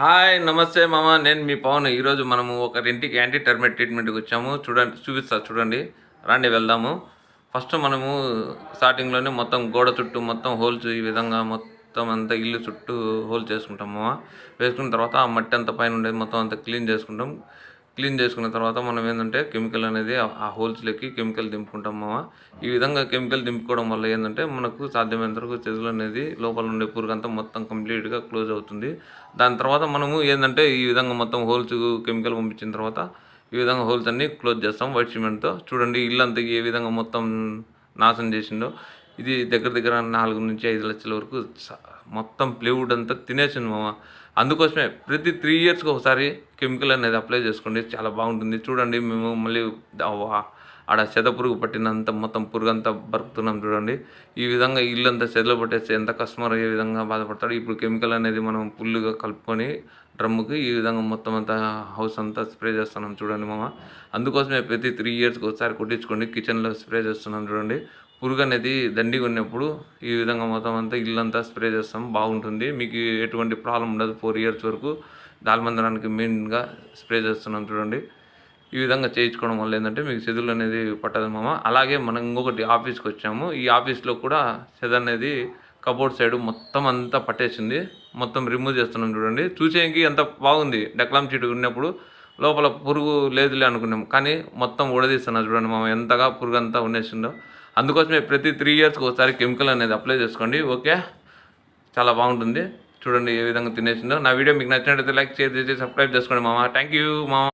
Hi నమస్తే మామ. నేను మీ పవన్. ఈరోజు మనము ఒక ఇంటికి యాంటీ టర్మేట్ ట్రీట్మెంట్కి వచ్చాము. చూడండి చూపిస్తా చూడండి. రాండి వెళ్దాము. ఫస్ట్ మనము స్టార్టింగ్లోనే మొత్తం గోడ చుట్టూ మొత్తం హోల్స్ ఈ విధంగా మొత్తం అంతా ఇల్లు చుట్టూ హోల్ చేసుకుంటాం మామ. వేసుకున్న తర్వాత ఆ మట్టి అంతా పైన ఉండేది మొత్తం అంతా క్లీన్ చేసుకుంటాం. క్లీన్ చేసుకున్న తర్వాత మనం ఏంటంటే కెమికల్ అనేది ఆ- హోల్స్లోకి కెమికల్ దింపుకుంటాం మామ. ఈ విధంగా కెమికల్ దింపుకోవడం వల్ల ఏంటంటే మనకు సాధ్యమైనంత వరకు చెదులు అనేది లోపల ఉండే పురుగు అంతా మొత్తం కంప్లీట్గా క్లోజ్ అవుతుంది. దాని తర్వాత మనము ఏంటంటే ఈ విధంగా మొత్తం హోల్స్ కెమికల్ పంపించిన తర్వాత ఈ విధంగా హోల్స్ అన్ని క్లోజ్ చేస్తాం వైట్ సిమెంట్తో చూడండి ఇల్లు అంతా ఏ విధంగా మొత్తం నాశనం చేసిందో. ఇది దగ్గర దగ్గర నాలుగు నుంచి ఐదు లక్షల వరకు మొత్తం ప్లేవుడ్ అంతా తినేసింది మామ. అందుకోసమే ప్రతి త్రీ ఇయర్స్కి ఒకసారి కెమికల్ అనేది అప్లై చేసుకోండి. చాలా బాగుంటుంది. చూడండి మేము మళ్ళీ ఆడ చెద పురుగు పట్టినంత మొత్తం పురుగు అంతా బరుకుతున్నాం చూడండి. ఈ విధంగా ఇల్లు అంతా చెదలు పట్టేస్తే ఎంత కస్టమర్ ఏ విధంగా బాధపడతాడు ఇప్పుడు కెమికల్ అనేది మనం ఫుల్గా కలుపుకొని డ్రమ్ముకి ఈ విధంగా మొత్తం అంతా హౌస్ అంతా స్ప్రే చేస్తున్నాం చూడండి మామ. అందుకోసమే ప్రతి త్రీ ఇయర్స్కి ఒకసారి కొట్టించుకోండి. కిచెన్లో స్ప్రే చేస్తున్నాం చూడండి. పురుగు అనేది దండిగా ఉన్నప్పుడు ఈ విధంగా మొత్తం అంతా ఇల్లంతా స్ప్రే చేస్తాం బాగుంటుంది. మీకు ఎటువంటి ప్రాబ్లం ఉండదు ఫోర్ ఇయర్స్ వరకు. దాల్మందరానికి మెయిన్గా స్ప్రే చేస్తున్నాం చూడండి. ఈ విధంగా చేయించుకోవడం వల్ల ఏంటంటే మీకు చెదులు అనేది పట్టదు మామ. అలాగే మనం ఇంకొకటి ఆఫీస్కి వచ్చాము. ఈ ఆఫీస్లో కూడా చెద అనేది కబోర్డ్ సైడ్ మొత్తం అంతా పట్టేసింది. మొత్తం రిమూవ్ చేస్తున్నాం చూడండి. చూసేకి ఎంత బాగుంది. డెక్లాం చీటు ఉన్నప్పుడు లోపల పురుగు లేదులే అనుకున్నాం. కానీ మొత్తం ఊడదీస్తున్నా చూడండి మామ. ఎంతగా పురుగు అంతా ఉండేసిందో అందుకోసమే ప్రతి త్రీ ఇయర్స్కి ఒకసారి కెమికల్ అనేది అప్లై చేసుకోండి ఓకే చాలా బాగుంటుంది. చూడండి ఏ విధంగా తినేసిందో. నా వీడియో మీకు నచ్చినట్లయితే లైక్ షేర్ చేసి సబ్స్క్రైబ్ చేసుకోండి మామ. థ్యాంక్ యూ మామ.